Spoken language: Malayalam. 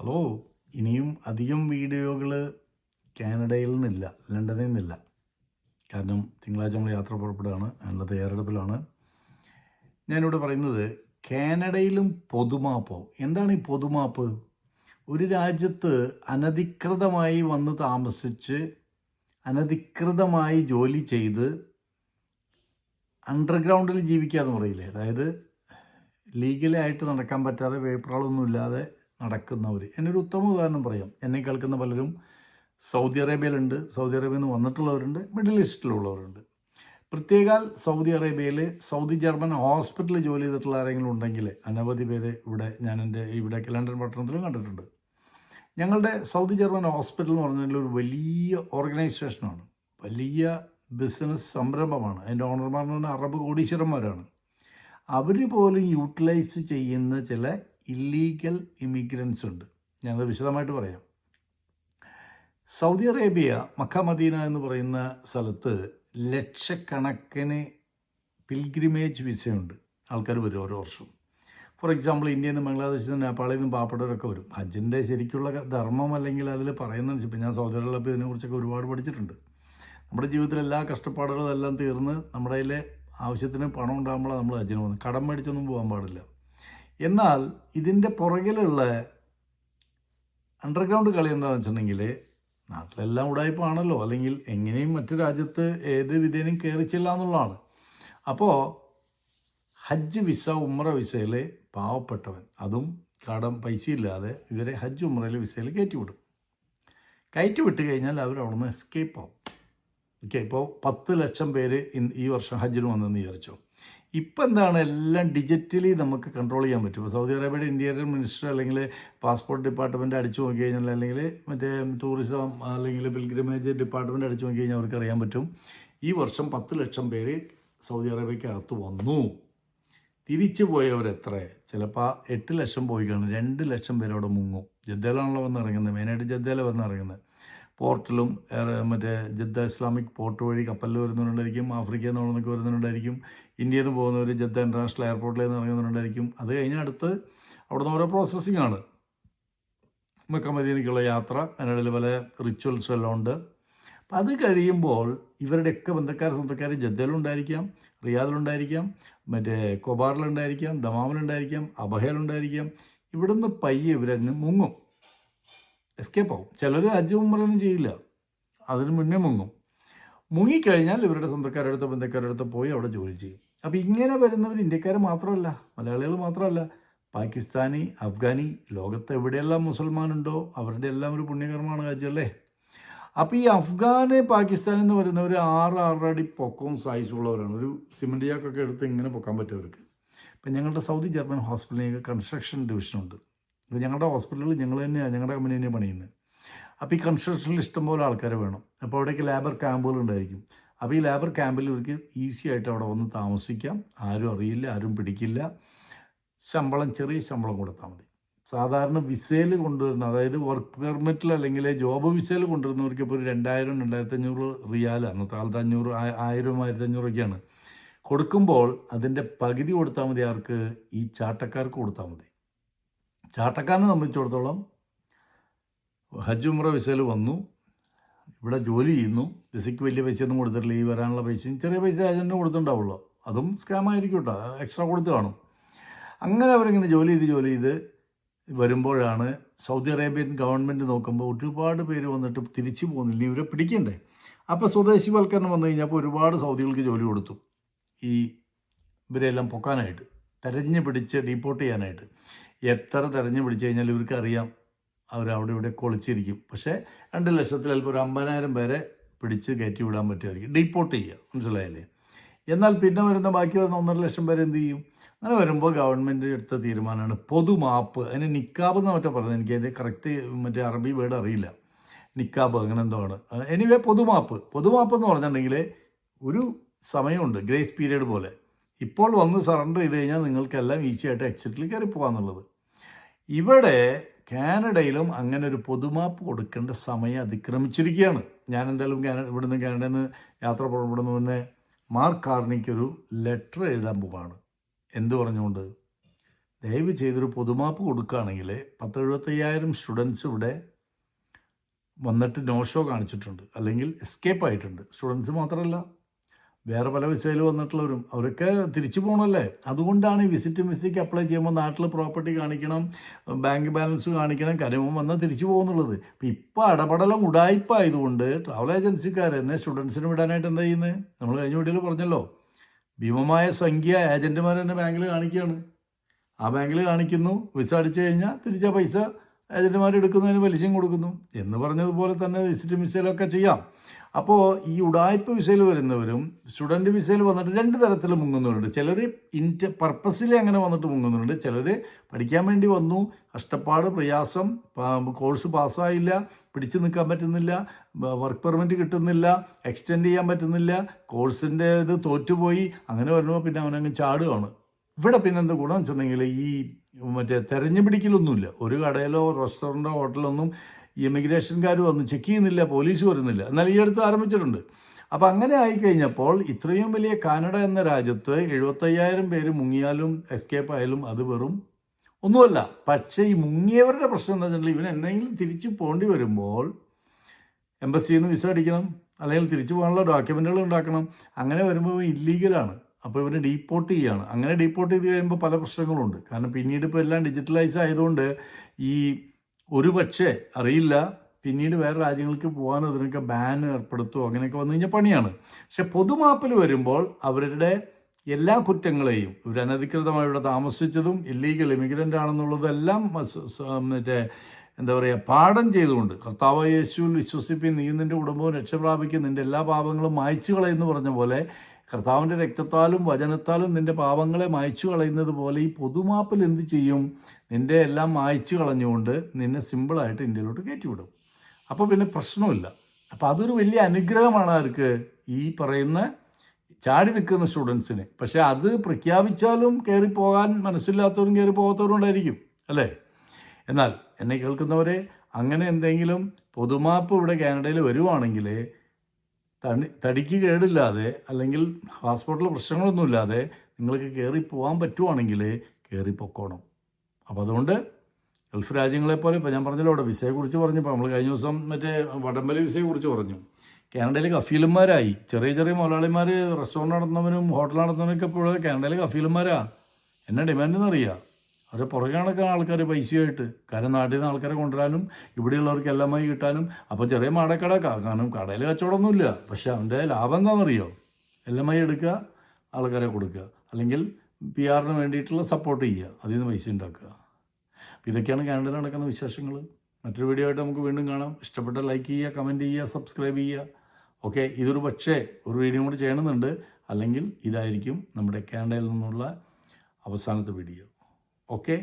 ഹലോ ഇനിയും അധികം വീഡിയോകൾ കാനഡയിൽ നിന്നില്ല ലണ്ടനിൽ നിന്നില്ല. കാരണം തിങ്കളാഴ്ച നമ്മൾ യാത്ര പുറപ്പെടുകയാണ് അതിനുള്ള തയ്യാറെടുപ്പിലാണ് ഞാനിവിടെ പറയുന്നത് കാനഡയിലും പൊതുമാപ്പോ. എന്താണ് ഈ പൊതുമാപ്പ്? ഒരു രാജ്യത്ത് അനധികൃതമായി വന്ന് താമസിച്ച് അനധികൃതമായി ജോലി ചെയ്ത് അണ്ടർഗ്രൗണ്ടിൽ ജീവിക്കുക എന്ന് പറയില്ലേ? അതായത് ലീഗലായിട്ട് നടക്കാൻ പറ്റാതെ പേപ്പറുകളൊന്നും ഇല്ലാതെ നടക്കുന്നവർ എന്നൊരു ഉത്തമ ഉദാഹരണം പറയാം. എന്നെ കേൾക്കുന്ന പലരും സൗദി അറേബ്യയിലുണ്ട്. സൗദി അറേബ്യയിൽ നിന്ന് വന്നിട്ടുള്ളവരുണ്ട്. മിഡിൽ ഈസ്റ്റിലുള്ളവരുണ്ട്. പ്രത്യേകാൽ സൗദി അറേബ്യയിലെ സൗദി ജർമ്മൻ ഹോസ്പിറ്റലിൽ ജോലി ചെയ്തിട്ടുള്ള ആരെങ്കിലും ഉണ്ടെങ്കിൽ അനവധി പേര് ഇവിടെ ഞാൻ എന്റെ ഇവിടെ ലണ്ടൻ പട്ടണത്തിലും കണ്ടിട്ടുണ്ട്. ഞങ്ങളുടെ സൗദി ജർമ്മൻ ഹോസ്പിറ്റൽ എന്ന് പറഞ്ഞാൽ ഒരു വലിയ ഓർഗനൈസേഷനാണ്. വലിയ ബിസിനസ് സംരംഭമാണ്. അതിന്റെ ഓണർമാർ എന്ന് പറഞ്ഞാൽ അറബ് കോടീശ്വരന്മാരാണ്. അവർ പോലും യൂട്ടിലൈസ് ചെയ്യുന്ന ചില ഇല്ലീഗൽ ഇമിഗ്രൻസ് ഉണ്ട്. ഞാനത് വിശദമായിട്ട് പറയാം. സൗദി അറേബ്യ മക്ക മദീന എന്ന് പറയുന്ന സ്ഥലത്ത് ലക്ഷക്കണക്കിന് പിൽഗ്രിമേജ് വിസയുണ്ട്. ആൾക്കാർ വരും ഓരോ വർഷവും. ഫോർ എക്സാമ്പിൾ ഇന്ത്യയിൽ നിന്ന് ബംഗ്ലാദേശിൽ നിന്ന് നേപ്പാളിൽ നിന്നും പാവപ്പെട്ടവരൊക്കെ വരും. ഹജ്ജിന്റെ ശരിക്കുള്ള ധർമ്മം അല്ലെങ്കിൽ അതിൽ പറയുന്നത് ഇപ്പം ഞാൻ സൗദി അറേബ്യ ഇതിനെക്കുറിച്ചൊക്കെ ഒരുപാട് പഠിച്ചിട്ടുണ്ട്. നമ്മുടെ ജീവിതത്തിലെ എല്ലാ കഷ്ടപ്പാടുകളും എല്ലാം തീർന്ന് നമ്മുടെ ആവശ്യത്തിന് പണം ഉണ്ടാകുമ്പോൾ നമ്മൾ ഹജ്ജിന് പോകുന്നത്. കടം മേടിച്ചൊന്നും പോകാൻ പാടില്ല. എന്നാൽ ഇതിന്റെ പുറകിലുള്ള അണ്ടർഗ്രൗണ്ട് കളി എന്താണെന്ന് വെച്ചിട്ടുണ്ടെങ്കിൽ നാട്ടിലെല്ലാം ഉടായ്പാണല്ലോ. അല്ലെങ്കിൽ എങ്ങനെയും മറ്റു രാജ്യത്ത് ഏത് വിധേനയും കയറിച്ചില്ല എന്നുള്ളതാണ്. അപ്പോൾ ഹജ്ജ് വിസ ഉമ്ര വിസയിൽ പാവപ്പെട്ടവൻ അതും കടം പൈസ ഇല്ലാതെ ഇവരെ ഹജ്ജ് ഉമ്രയിലെ വിസയിൽ കയറ്റിവിടും. കയറ്റി വിട്ട് കഴിഞ്ഞാൽ അവർ എസ്കേപ്പ് ആവും. ഓക്കെ ഇപ്പോൾ പത്ത് ലക്ഷം പേര് ഈ വർഷം ഹജ്ജിന് വന്നെന്ന് വിചാരിച്ചോ? ഇപ്പം എന്താണ് എല്ലാം ഡിജിറ്റലി നമുക്ക് കൺട്രോൾ ചെയ്യാൻ പറ്റും? ഇപ്പോൾ സൗദി അറേബ്യയുടെ ഇന്റീരിയർ മിനിസ്റ്റർ അല്ലെങ്കിൽ പാസ്പോർട്ട് ഡിപ്പാർട്ട്മെന്റ് അടിച്ചു നോക്കി കഴിഞ്ഞാൽ അല്ലെങ്കിൽ മറ്റേ ടൂറിസം അല്ലെങ്കിൽ പിൽഗ്രിമേജ് ഡിപ്പാർട്ട്മെന്റ് അടിച്ചു നോക്കി കഴിഞ്ഞാൽ അവർക്ക് അറിയാൻ പറ്റും. ഈ വർഷം പത്ത് ലക്ഷം പേര് സൗദി അറേബ്യക്കകത്ത് വന്നു. തിരിച്ചു പോയവരെത്ര? ചിലപ്പോൾ എട്ട് ലക്ഷം പോയി കാണും. രണ്ട് ലക്ഷം പേരവിടെ മുങ്ങും. ജദ്ദയിലാണല്ലോ വന്നിറങ്ങുന്നത് മെയിനായിട്ട് ജദ്ദയിലാണ് വന്ന് ഇറങ്ങുന്നത്. പോർട്ടിലും മറ്റേ ജദ്ദ ഇസ്ലാമിക് പോർട്ട് വഴി കപ്പലിൽ വരുന്നവരുണ്ടായിരിക്കും ആഫ്രിക്കയിൽ നിന്ന് നിന്നൊക്കെ വരുന്നവരുണ്ടായിരിക്കും ഇന്ത്യയിൽ നിന്ന് പോകുന്നവർ ജദ്ദ ഇന്റർനാഷണൽ എയർപോർട്ടിൽ നിന്ന് ഇറങ്ങുന്നവരുണ്ടായിരിക്കും. അത് കഴിഞ്ഞ അടുത്ത് അവിടുന്ന് ഓരോ പ്രോസസ്സിംഗ് ആണ്. മക്ക മദീനയ്ക്കുള്ള യാത്ര അതിനിടയിൽ പല റിച്വൽസ് എല്ലാം ഉണ്ട്. അപ്പം അത് കഴിയുമ്പോൾ ഇവരുടെയൊക്കെ ബന്ധക്കാർ സ്വന്തക്കാർ ജദ്ദയിലുണ്ടായിരിക്കാം റിയാദിലുണ്ടായിരിക്കാം മറ്റേ കൊബാറിലുണ്ടായിരിക്കാം ദമാമിലുണ്ടായിരിക്കാം അബഹയിലുണ്ടായിരിക്കാം. ഇവിടുന്ന് പയ്യെ ഇവരങ്ങ് മുങ്ങും. എസ്കേപ്പ് ആവും. ചിലർ ഹജ്ജ് ഉമ്മറൊന്നും ചെയ്യില്ല. അതിന് മുന്നേ മുങ്ങും. മുങ്ങിക്കഴിഞ്ഞാൽ ഇവരുടെ സ്വന്തക്കാരുടെ അടുത്ത് ബന്ധക്കാരുടെ അടുത്ത് പോയി അവിടെ ജോലി ചെയ്യും. അപ്പോൾ ഇങ്ങനെ വരുന്നവർ ഇന്ത്യക്കാർ മാത്രമല്ല മലയാളികൾ മാത്രമല്ല. പാകിസ്ഥാനി അഫ്ഗാനി ലോകത്ത് എവിടെയെല്ലാം മുസൽമാനുണ്ടോ അവരുടെ എല്ലാം ഒരു പുണ്യകർമ്മമാണ് ഹജ്ജ് അല്ലേ അപ്പോൾ ഈ അഫ്ഗാന് പാകിസ്ഥാൻ എന്ന് പറയുന്നവർ ആറ് ആറടി പൊക്കവും സൈസുള്ളവരാണ് ഒരു സിമെന്റ് ചാക്കൊക്കെ എടുത്ത് ഇങ്ങനെ പൊക്കാൻ പറ്റും അവർക്ക് ഇപ്പം ഞങ്ങളുടെ സൗദി ജർമ്മൻ ഹോസ്പിറ്റലിൽ കൺസ്ട്രക്ഷൻ ഡിവിഷനുണ്ട് ഞങ്ങളുടെ ഹോസ്പിറ്റലിൽ ഞങ്ങൾ തന്നെയാണ് ഞങ്ങളുടെ കമ്പനി തന്നെയാണ് പണിയുന്നത് അപ്പോൾ ഈ കൺസ്ട്രക്ഷനിൽ ഇഷ്ടംപോലെ ആൾക്കാർ വേണം. അപ്പോൾ അവിടേക്ക് ലേബർ ക്യാമ്പുകൾ ഉണ്ടായിരിക്കും. അപ്പോൾ ഈ ലേബർ ക്യാമ്പിൽ ഇവർക്ക് ഈസി ആയിട്ട് അവിടെ വന്ന് താമസിക്കാം. ആരും അറിയില്ല ആരും പിടിക്കില്ല. ശമ്പളം ചെറിയ ശമ്പളം കൊടുത്താൽ മതി. സാധാരണ വിസയിൽ കൊണ്ടുവരുന്ന അതായത് വർക്ക് പെർമിറ്റിൽ അല്ലെങ്കിൽ ജോബ് വിസയിൽ കൊണ്ടുവരുന്നവർക്ക് ഇപ്പോൾ ഒരു രണ്ടായിരം രണ്ടായിരത്തി അഞ്ഞൂറ് റിയാൽ അന്നത്തെ കാലത്ത് അഞ്ഞൂറ് ആയിരം ആയിരത്തി അഞ്ഞൂറൊക്കെയാണ് കൊടുക്കുമ്പോൾ അതിന്റെ പകുതി കൊടുത്താൽ മതി ആർക്ക് ഈ ചാട്ടക്കാർക്ക് കൊടുത്താൽ മതി. ചാട്ടക്കാരനെ സംബന്ധിച്ചിടത്തോളം ഹജ്ജ് ഉമ്ര വിസയിൽ വന്നു. ഇവിടെ ജോലി ചെയ്യുന്നു. വിസയ്ക്ക് വലിയ പൈസയൊന്നും കൊടുത്തിട്ടില്ല. ഈ വരാനുള്ള പൈസയും ചെറിയ പൈസ ഏജന്റിന് കൊടുത്തിട്ടുണ്ടാവുള്ളൂ. അതും സ്കാം ആയിരിക്കും കേട്ടോ. എക്സ്ട്രാ കൊടുത്ത് കാണും. അങ്ങനെ അവരിങ്ങനെ ജോലി ചെയ്ത് ജോലി ചെയ്ത് വരുമ്പോഴാണ് സൗദി അറേബ്യൻ ഗവൺമെന്റ് നോക്കുമ്പോൾ ഒരുപാട് പേര് വന്നിട്ട് തിരിച്ചു പോകുന്നില്ല. ഇവരെ പിടിക്കണ്ടേ? അപ്പോൾ സ്വദേശിവൽക്കരണം വന്നു കഴിഞ്ഞപ്പോൾ ഒരുപാട് സൗദികൾക്ക് ജോലി കൊടുത്തു. ഈ ഇവരെല്ലാം പൊക്കാനായിട്ട് തെരഞ്ഞു പിടിച്ച് ഡീപ്പോർട്ട് ചെയ്യാനായിട്ട്. എത്ര തെരഞ്ഞു പിടിച്ചു കഴിഞ്ഞാൽ ഇവർക്ക് അറിയാം അവർ അവിടെ ഇവിടെ കൊളിച്ചിരിക്കും. പക്ഷേ രണ്ട് ലക്ഷത്തിൽ ചിലപ്പോൾ ഒരു അമ്പതിനായിരം പേരെ പിടിച്ച് കയറ്റി വിടാൻ പറ്റുമായിരിക്കും. ഡീപ്പോർട്ട് ചെയ്യുക. മനസ്സിലായില്ലേ? എന്നാൽ പിന്നെ വരുന്ന ബാക്കി വരുന്ന ഒന്നര ലക്ഷം പേരെ എന്ത് ചെയ്യും? അങ്ങനെ വരുമ്പോൾ ഗവൺമെന്റ് എടുത്ത തീരുമാനമാണ്. പൊതുമാപ്പ്. അതിന് നിക്കാബ് എന്ന് മറ്റേ പറഞ്ഞത് എനിക്ക് അതിന്റെ കറക്റ്റ് മറ്റേ അറബി വേർഡ് അറിയില്ല. നിക്കാബ് അങ്ങനെ എന്തോ ആണ്. എനിവേ പൊതുമാപ്പ്. പൊതുമാപ്പ് എന്ന് പറഞ്ഞിട്ടുണ്ടെങ്കിൽ ഒരു സമയമുണ്ട്. ഗ്രേസ് പീരീഡ് പോലെ. ഇപ്പോൾ വന്ന് സറണ്ടർ ചെയ്ത് കഴിഞ്ഞാൽ നിങ്ങൾക്കെല്ലാം ഈസിയായിട്ട് എക്സിറ്റിൽ കയറി പോകാന്നുള്ളത് ഇവിടെ കാനഡയിലും അങ്ങനെ ഒരു പൊതുമാപ്പ് കൊടുക്കേണ്ട സമയം അതിക്രമിച്ചിരിക്കുകയാണ്. ഞാൻ എന്തായാലും കാനഡ ഇവിടുന്ന് കാനഡയിൽ നിന്ന് യാത്ര പുറപ്പെടുന്ന മുന്നേ മാർക്ക് കാർണിക്കൊരു ലെറ്റർ എഴുതാൻ പോവാണ്. എന്ത് പറഞ്ഞുകൊണ്ട്? ദയവ് ചെയ്തൊരു പൊതുമാപ്പ് കൊടുക്കുകയാണെങ്കിൽ പത്ത് എഴുപത്തയ്യായിരം സ്റ്റുഡൻസ് ഇവിടെ വന്നിട്ട് നോ ഷോ കാണിച്ചിട്ടുണ്ട്. അല്ലെങ്കിൽ എസ്കേപ്പ് ആയിട്ടുണ്ട്. സ്റ്റുഡൻസ് മാത്രമല്ല വേറെ പല വിസയിൽ വന്നിട്ടുള്ളവരും അവരൊക്കെ തിരിച്ചു പോകണമല്ലേ അതുകൊണ്ടാണ് ഈ വിസിറ്റ് വിസയ്ക്ക് അപ്ലൈ ചെയ്യുമ്പോൾ നാട്ടിൽ പ്രോപ്പർട്ടി കാണിക്കണം ബാങ്ക് ബാലൻസ് കാണിക്കണം കരുമ്പം വന്നാൽ തിരിച്ചു പോകുന്നുള്ളത്. ഇപ്പം ഇപ്പോൾ ഇടപെടലും ഉടായ്പായതുകൊണ്ട് ട്രാവൽ ഏജൻസിക്കാർ എന്നെ സ്റ്റുഡൻസിന് വിടാനായിട്ട് എന്താ ചെയ്യുന്നത് നമ്മൾ കഴിഞ്ഞ വീഡിയോയിൽ പറഞ്ഞല്ലോ. ഭീമമായ സംഖ്യ ഏജന്റുമാർ തന്നെ ബാങ്കിൽ കാണിക്കുകയാണ്. ആ ബാങ്കിൽ കാണിക്കുന്നു. വിസ അടിച്ചു കഴിഞ്ഞാൽ തിരിച്ച പൈസ ഏജന്റുമാർ എടുക്കുന്നതിന് പലിശയും കൊടുക്കുന്നു. എന്ന് പറഞ്ഞതുപോലെ തന്നെ വിസിറ്റ് വിസയിലൊക്കെ ചെയ്യാം. അപ്പോൾ ഈ ഉടായ്പ വിസയിൽ വരുന്നവരും സ്റ്റുഡന്റ് വിസയിൽ വന്നിട്ട് രണ്ട് തരത്തിൽ മുങ്ങുന്നവരുണ്ട്. ചിലർ ഇന്റ പർപ്പസിൽ അങ്ങനെ വന്നിട്ട് മുങ്ങുന്നുണ്ട് ചിലർ പഠിക്കാൻ വേണ്ടി വന്നു. കഷ്ടപ്പാട് പ്രയാസം കോഴ്സ് പാസ്സായില്ല പിടിച്ചു നിൽക്കാൻ പറ്റുന്നില്ല വർക്ക് പെർമിറ്റ് കിട്ടുന്നില്ല എക്സ്റ്റെൻഡ് ചെയ്യാൻ പറ്റുന്നില്ല കോഴ്സിന്റെ ഇത് തോറ്റുപോയി അങ്ങനെ വരുമ്പോൾ പിന്നെ അവനങ്ങ് ചാടുകയാണ് ഇവിടെ പിന്നെ എന്താ ഗുണം വെച്ചിട്ടുണ്ടെങ്കിൽ ഈ മറ്റേ തെരഞ്ഞു പിടിക്കലൊന്നുമില്ല ഒരു കടയിലോ റെസ്റ്റോറന്റോ ഹോട്ടലൊന്നും ഈ ഇമിഗ്രേഷൻകാർ വന്ന് ചെക്ക് ചെയ്യുന്നില്ല പോലീസ് വരുന്നില്ല. എന്നാൽ ഈ അടുത്ത് ആരംഭിച്ചിട്ടുണ്ട്. അപ്പോൾ അങ്ങനെ ആയിക്കഴിഞ്ഞപ്പോൾ ഇത്രയും വലിയ കാനഡ എന്ന രാജ്യത്ത് എഴുപത്തയ്യായിരം പേര് മുങ്ങിയാലും എസ്കേപ്പ് ആയാലും അത് വെറും ഒന്നുമല്ല. പക്ഷേ ഈ മുങ്ങിയവരുടെ പ്രശ്നം എന്താ വെച്ചിട്ടുണ്ടെങ്കിൽ ഇവൻ എന്തെങ്കിലും തിരിച്ച് പോകേണ്ടി വരുമ്പോൾ എംബസിയിൽ നിന്ന് വിസ അടിക്കണം അല്ലെങ്കിൽ തിരിച്ചു പോകാനുള്ള ഡോക്യുമെന്റുകൾ ഉണ്ടാക്കണം. അങ്ങനെ വരുമ്പോൾ ഇല്ലീഗലാണ് അപ്പോൾ ഇവരെ ഡീപ്പോർട്ട് ചെയ്യുകയാണ് അങ്ങനെ ഡീപ്പോർട്ട് ചെയ്ത് കഴിയുമ്പോൾ പല പ്രശ്നങ്ങളുണ്ട്. കാരണം പിന്നീട് ഇപ്പോൾ എല്ലാം ഡിജിറ്റലൈസ് ആയതുകൊണ്ട് ഈ ഒരു പക്ഷേ അറിയില്ല. പിന്നീട് വേറെ രാജ്യങ്ങൾക്ക് പോകാൻ അതിനൊക്കെ ബാൻ ഏർപ്പെടുത്തുമോ അങ്ങനെയൊക്കെ വന്നു കഴിഞ്ഞാൽ പണിയാണ്. പക്ഷെ പൊതുമാപ്പിൽ വരുമ്പോൾ അവരുടെ എല്ലാ കുറ്റങ്ങളെയും ഇവർ അനധികൃതമായി ഇവിടെ താമസിച്ചതും ഇല്ലീഗൽ ഇമിഗ്രന്റ് ആണെന്നുള്ളതെല്ലാം മറ്റേ എന്താ പറയുക പാഠം ചെയ്തുകൊണ്ട് കർത്താവ് യേശുവിൽ വിശ്വസിപ്പിൻ നീ നിന്റെ കുടുംബവും രക്ഷപ്രാപിക്കും നിന്റെ എല്ലാ പാപങ്ങളും മായ്ച്ചു കളയെന്ന് പറഞ്ഞ പോലെ കർത്താവിന്റെ രക്തത്താലും വചനത്താലും നിന്റെ പാപങ്ങളെ മായ്ച്ചു കളയുന്നത് പോലെ ഈ പൊതുമാപ്പിൽ എന്ത് ചെയ്യും? നിന്റെ എല്ലാം മായ്ച്ചു കളഞ്ഞുകൊണ്ട് നിന്നെ സിമ്പിളായിട്ട് ഇന്ത്യയിലോട്ട് കയറ്റിവിടും. അപ്പോൾ പിന്നെ പ്രശ്നമില്ല. അപ്പോൾ അതൊരു വലിയ അനുഗ്രഹമാണ് ആർക്ക്? ഈ പറയുന്ന ചാടി നിൽക്കുന്ന സ്റ്റുഡൻസിന് പക്ഷേ അത് പ്രഖ്യാപിച്ചാലും കയറിപ്പോകാൻ പോകാൻ മനസ്സില്ലാത്തവരും കയറി പോകാത്തവരും ഉണ്ടായിരിക്കും അല്ലേ? എന്നാൽ എന്നെ കേൾക്കുന്നവരെ അങ്ങനെ എന്തെങ്കിലും പൊതുമാപ്പ് ഇവിടെ കാനഡയിൽ വരുവാണെങ്കിൽ തടി തടിക്ക് കേടില്ലാതെ അല്ലെങ്കിൽ പാസ്പോർട്ടിൽ പ്രശ്നങ്ങളൊന്നുമില്ലാതെ നിങ്ങൾക്ക് കയറി പോകാൻ പറ്റുവാണെങ്കിൽ കയറി അപ്പോൾ അതുകൊണ്ട് ഗൾഫ് രാജ്യങ്ങളെപ്പോലെ ഇപ്പോൾ ഞാൻ പറഞ്ഞല്ലോ അവിടെ വിസയെക്കുറിച്ച് പറഞ്ഞപ്പോൾ നമ്മൾ കഴിഞ്ഞ ദിവസം മറ്റേ വടംവലി വിസയെക്കുറിച്ച് പറഞ്ഞു. കാനഡയിൽ കഫീലന്മാരായി ചെറിയ ചെറിയ മുതലാളിമാർ റെസ്റ്റോറന്റ് നടത്തുന്നവനും ഹോട്ടൽ നടത്തുന്നവനൊക്കെ ഇപ്പോഴും കാനഡയിൽ കഫീലന്മാരാ എന്നാ ഡിമാൻഡ് എന്നറിയാം അവരെ പുറകെ നടക്കുന്ന ആൾക്കാർ പൈസയായിട്ട്. കാരണം നാട്ടിൽ നിന്ന് ആൾക്കാരെ കൊണ്ടുവരാനും ഇവിടെയുള്ളവർക്ക് എല്ലാമായി കിട്ടാനും. അപ്പോൾ ചെറിയ മാടക്കട കാരണം കടയിൽ കച്ചവടമൊന്നുമില്ല. പക്ഷേ അവന്റെ ലാഭം എന്താണെന്നറിയോ? എല്ലാമായി എടുക്കുക ആൾക്കാരെ കൊടുക്കുക. അല്ലെങ്കിൽ പി ആറിന് വേണ്ടിയിട്ടുള്ള സപ്പോർട്ട് ചെയ്യുക. അതിൽ നിന്ന് പൈസ ഉണ്ടാക്കുക. ഇതൊക്കെയാണ് കാനഡയിൽ നടക്കുന്ന വിശേഷങ്ങൾ. മറ്റൊരു വീഡിയോ ആയിട്ട് നമുക്ക് വീണ്ടും കാണാം. ഇഷ്ടപ്പെട്ട ലൈക്ക് ചെയ്യുക കമന്റ് ചെയ്യുക സബ്സ്ക്രൈബ് ചെയ്യുക. ഓക്കെ ഇതൊരു പക്ഷേ ഒരു വീഡിയോ കൂടി ചെയ്യണമെന്നുണ്ട്. അല്ലെങ്കിൽ ഇതായിരിക്കും നമ്മുടെ കാനഡയിൽ നിന്നുള്ള അവസാനത്തെ വീഡിയോ ഓക്കെ